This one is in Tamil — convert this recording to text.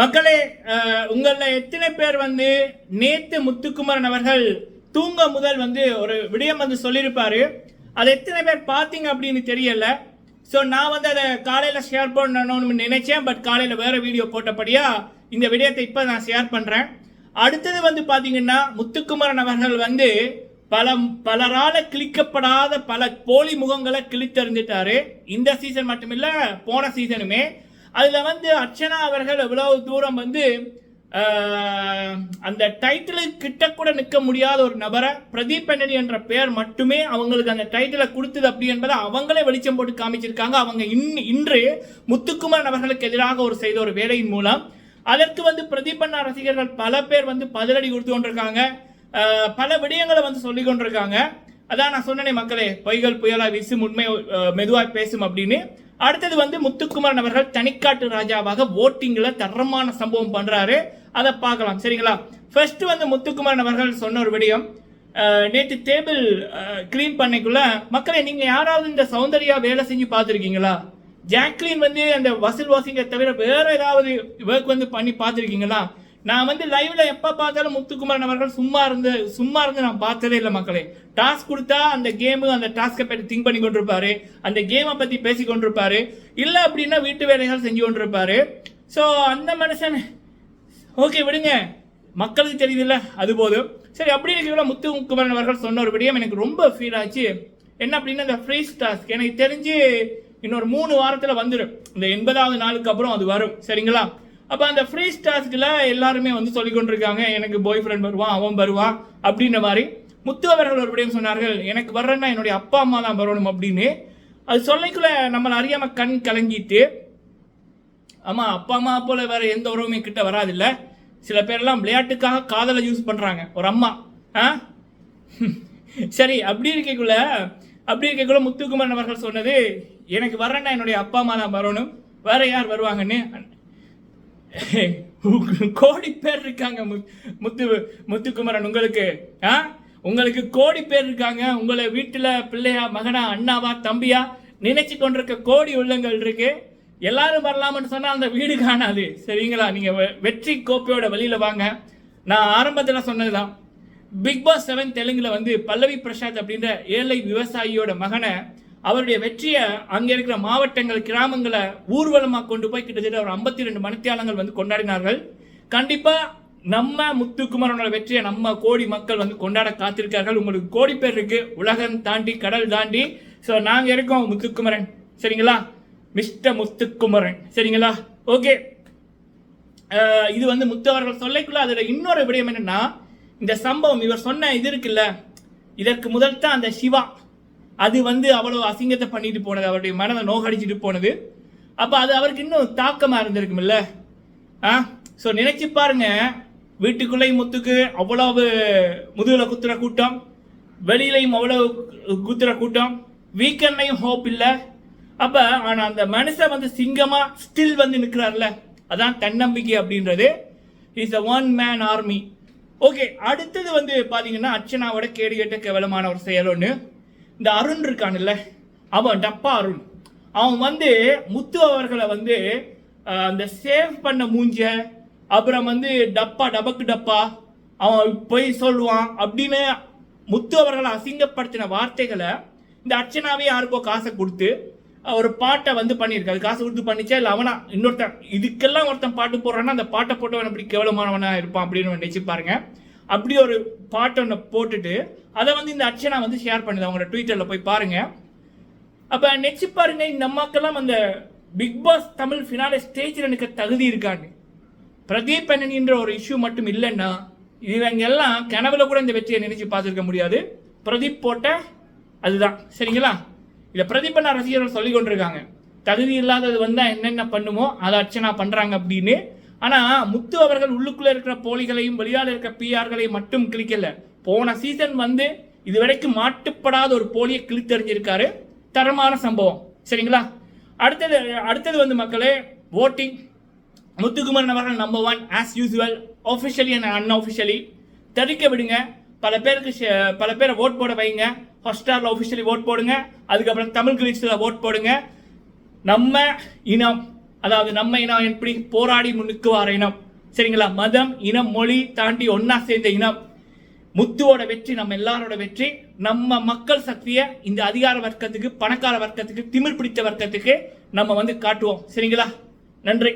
மக்களே உங்களில் எத்தனை பேர் வந்து நேத்து முத்துக்குமரன் அவர்கள் தூங்க முதல் வந்து ஒரு விடயம் வந்து சொல்லியிருப்பாரு. அது எத்தனை பேர் பார்த்தீங்க அப்படின்னு தெரியல. ஸோ நான் வந்து அதை காலையில் ஷேர் பண்ணணும்னு நினைச்சேன் பட் காலையில் வேற வீடியோ போட்டபடியா இந்த விடயத்தை இப்போ நான் ஷேர் பண்ணுறேன் அடுத்தது வந்து பார்த்தீங்கன்னா முத்துக்குமரன் அவர்கள் வந்து பல பலரால் கிழிக்கப்படாத பல போலி முகங்களை கிழித்தறிஞ்சிட்டாரு. இந்த சீசன் மட்டுமில்லை போன சீசனுமே அதில் வந்து அர்ச்சனா அவர்கள் எவ்வளவு தூரம் வந்து அந்த டைட்டிலுக்கு கிட்ட கூட நிற்க முடியாத ஒரு நபரை பிரதீப் பெண்ணடி என்ற பெயர் மட்டுமே அவங்களுக்கு அந்த டைட்டிலை கொடுத்தது அப்படி என்பதை அவங்களே வெளிச்சம் போட்டு காமிச்சிருக்காங்க. அவங்க இன் இன்று முத்துக்குமரன் அவர்களுக்கு எதிராக ஒரு செய்த ஒரு வேலையின் மூலம். அதற்கு வந்து பிரதீபண்ணா ரசிகர்கள் பல பேர் வந்து பதிலடி கொடுத்து கொண்டிருக்காங்க. பல விடயங்களை வந்து சொல்லி கொண்டிருக்காங்க. அதான் நான் சொன்னேனே மக்களே பொய்கள் புயலா வீசும் உண்மை மெதுவாக பேசும் அப்படின்னு. அடுத்தது வந்து முத்துக்குமரன் அவர்கள் தனிக்காட்டு ராஜாவாக ஓட்டிங்ல தரமான சம்பவம் பண்றாரு. அதை பார்க்கலாம். சரிங்களா? ஃபர்ஸ்ட் வந்து முத்துக்குமரன் அவர்கள் சொன்ன ஒரு விடயம். நேற்று டேபிள் க்ளீன் பண்ணிக்குள்ள மக்களை நீங்கள் யாராவது இந்த சௌந்தர்யா வேலை செஞ்சு பார்த்துருக்கீங்களா? ஜாக்லின் வந்து அந்த வசூல் வாசிங்க தவிர வேற ஏதாவது ஒர்க் வந்து பண்ணி பார்த்துருக்கீங்களா? நான் வந்து லைவ்ல எப்ப பார்த்தாலும் முத்துக்குமரன் அவர்கள் சும்மா இருந்து சும்மா இருந்து நான் பார்த்ததே இல்லை மக்களே. டாஸ்க் கொடுத்தா அந்த கேமு அந்த டாஸ்க்கை பற்றி திங்க் பண்ணி கொண்டிருப்பாரு. அந்த கேமை பத்தி பேசி கொண்டிருப்பாரு. இல்லை அப்படின்னா வீட்டு வேலைகள் செஞ்சு கொண்டிருப்பாரு. ஸோ அந்த மனுஷன் ஓகே விடுங்க. மக்களுக்கு தெரியுதுல்ல அது போதும். சரி அப்படி இருக்கிற முத்துக்குமரன் அவர்கள் சொன்ன ஒரு விடயம் எனக்கு ரொம்ப ஃபீல் ஆச்சு. என்ன அப்படின்னா இந்த ஃப்ரீ டாஸ்க் எனக்கு தெரிஞ்சு இன்னொரு மூணு வாரத்தில் வந்துடும் இந்த எண்பதாவது நாளுக்கு அப்புறம் அது வரும். சரிங்களா? அப்போ அந்த ஃப்ரீ டாஸ்கில் எல்லாருமே வந்து சொல்லிக் கொண்டிருக்காங்க எனக்கு பாய் ஃப்ரெண்ட் வருவான் அவன் வருவான் அப்படின்ற மாதிரி. முத்து அவர்கள் ஒரு சொன்னார்கள் எனக்கு வர்றேன்னா என்னுடைய அப்பா அம்மா தான் வரணும் அப்படின்னு. அது சொல்லிக்குள்ள நம்மளை அறியாமல் கண் கலங்கிட்டு ஆமாம் அப்பா அம்மா போல் வேறு எந்த உறவுமே கிட்ட வராதில்ல. சில பேர்லாம் விளையாட்டுக்காக காதலை யூஸ் பண்ணுறாங்க ஒரு அம்மா. ஆ? சரி அப்படி இருக்கக்குள்ள அப்படி இருக்கக்குள்ள முத்துக்குமரன் அவர்கள் சொன்னது எனக்கு வரேன்னா என்னுடைய அப்பா அம்மா தான் வரணும் வேற யார் வருவாங்கன்னு? கோடி பேர் இருக்காங்க. முத்து முத்துக்குமரன் உங்களுக்கு ஆ? உங்களுக்கு கோடி பேர் இருக்காங்க. உங்களை வீட்டில் பிள்ளையா மகனா அண்ணாவா தம்பியா நினைச்சு கொண்டிருக்க கோடி உள்ளங்கள் இருக்கு. எல்லாரும் வரலாம்னு சொன்னால் அந்த வீடு காணாது. சரிங்களா? நீங்கள் வெ- வெற்றி கோப்பையோட வழியில் வாங்க. நான் ஆரம்பத்தில் சொன்னதுதான். பிக் பாஸ் செவன் தெலுங்கில் வந்து பல்லவி பிரசாத் அப்படின்ற ஏழை விவசாயியோட மகனை அவருடைய வெற்றியை அங்கே இருக்கிற மாவட்டங்கள் கிராமங்களை ஊர்வலமாக கொண்டு போய் கிட்டத்தட்ட ஒரு ஐம்பத்தி ரெண்டு மணித்தியாலங்கள் வந்து கொண்டாடினார்கள். கண்டிப்பாக நம்ம முத்துக்குமரனோட வெற்றியை நம்ம கோடி மக்கள் வந்து கொண்டாட காத்திருக்கார்கள். உங்களுக்கு கோடி பேர் இருக்கு. உலகம் தாண்டி கடல் தாண்டி. ஸோ நாங்கள் இருக்கோம் முத்துக்குமரன். சரிங்களா? மிஸ்டர் முத்துக்குமரன். சரிங்களா? ஓகே இது வந்து முத்து அவர்கள் சொல்லைக்குள்ள அதோட இன்னொரு விடயம் என்னன்னா இந்த சம்பவம் இவர் சொன்ன இது இருக்குல்ல இதற்கு முதல் தான் அந்த சிவா. அது வந்து அவ்வளவு அசிங்கத்தை பண்ணிட்டு போனது அவருடைய மனதை நோகடிச்சிட்டு போனது. அப்போ அது அவருக்கு இன்னும் தாக்கமா இருந்திருக்கும்ல ஆ? ஸோ நினைச்சு பாருங்க. வீட்டுக்குள்ளேயும் முத்துக்கு அவ்வளவு முதுகில் குத்துற கூட்டம் வெளியிலையும் அவ்வளவு குத்துற கூட்டம் வீக்கெண்ட்லையும் ஹோப் இல்லை. அப்போ ஆனால் அந்த மனுஷன் வந்து சிங்கமாக ஸ்டில் வந்து நிற்கிறார்ல அதான் தன்னம்பிக்கை அப்படின்றது. Is a one man army okay அடுத்தது வந்து பார்த்தீங்கன்னா அர்ச்சனாவோட கேடு கேட்ட கேவலமான ஒரு செயல் ஒன்று இந்த அருண் இருக்கான்ல அவன் டப்பா அருண். அவன் வந்து முத்து அவர்களை வந்து அந்த சேவ் பண்ண மூஞ்ச அப்புறம் வந்து டப்பா டபக்கு டப்பா அவன் போய் சொல்லுவான் அப்படின்னு முத்து அவர்களை அசிங்கப்படுத்தின வார்த்தைகளை இந்த அர்ச்சனாவே யாருக்கோ காசை கொடுத்து ஒரு பாட்டை வந்து பண்ணியிருக்காரு. காசு கொடுத்து பண்ணிச்சா இல்லை அவனா இன்னொருத்தன் இதுக்கெல்லாம் ஒருத்தன் பாட்டு போடுறான்னா அந்த பாட்டை போட்டவன் அப்படி கேவலமானவனா இருப்பான் அப்படின்னு நினைச்சு பாருங்க. அப்படி ஒரு பாட்டு ஒன்று போட்டுட்டு அதை வந்து இந்த அர்ச்சனா வந்து ஷேர் பண்ணுது. அவங்களோட ட்விட்டரில் போய் பாருங்க. அப்போ நெச்சு பாருங்க இந்த அம்மாக்கெல்லாம் அந்த பிக் பாஸ் தமிழ் ஃபினாலே ஸ்டேஜில் எனக்கு தகுதி இருக்கான்னு. பிரதீப் அண்ணனின்ற ஒரு இஷ்யூ மட்டும் இல்லைன்னா இவங்க எல்லாம் கனவுல கூட இந்த வெற்றியை நினைச்சு பார்த்துருக்க முடியாது. பிரதீப் போட்ட அதுதான். சரிங்களா? இதை பிரதீப் அண்ணா ரசிகர்கள் சொல்லி கொண்டிருக்காங்க. தகுதி இல்லாதது வந்தால் என்னென்ன பண்ணுமோ அதை அர்ச்சனா பண்ணுறாங்க அப்படின்னு ஆனால் முத்து அவர்கள் உள்ளுக்குள்ளே இருக்கிற போலிகளையும் வெளியால் இருக்கிற பிஆர்களையும் மட்டும் கிளிக்கல போன சீசன் வந்து இதுவரைக்கும் மாட்டுப்படாத ஒரு போலியை கிழித்தறிஞ்சிருக்காரு. தரமான சம்பவம். சரிங்களா? அடுத்தது அடுத்தது வந்து மக்களே ஓட்டிங் முத்துக்குமரன் அவர்கள் number one as usual officially and unofficially தெரிவிக்க விடுங்க. பல பேருக்கு பல பேரை ஓட் போட வைங்க. ஹாட்ஸ்டாரில் ஒஃபிஷியலி ஓட் போடுங்க. அதுக்கப்புறம் தமிழ் கிளிச்சில் ஓட் போடுங்க. நம்ம இனம் அதாவது நம்ம இனம் எப்படி போராடி முன்னுக்குவார இனம் சரிங்களா? மதம் இனம் மொழி தாண்டி ஒன்னா சேர்ந்த இனம். முத்துவோட வெற்றி நம்ம எல்லாரோட வெற்றி. நம்ம மக்கள் சக்தியை இந்த அதிகார வர்க்கத்துக்கு பணக்கார வர்க்கத்துக்கு திமிர் பிடித்த வர்க்கத்துக்கு நம்ம வந்து காட்டுவோம். சரிங்களா? நன்றி.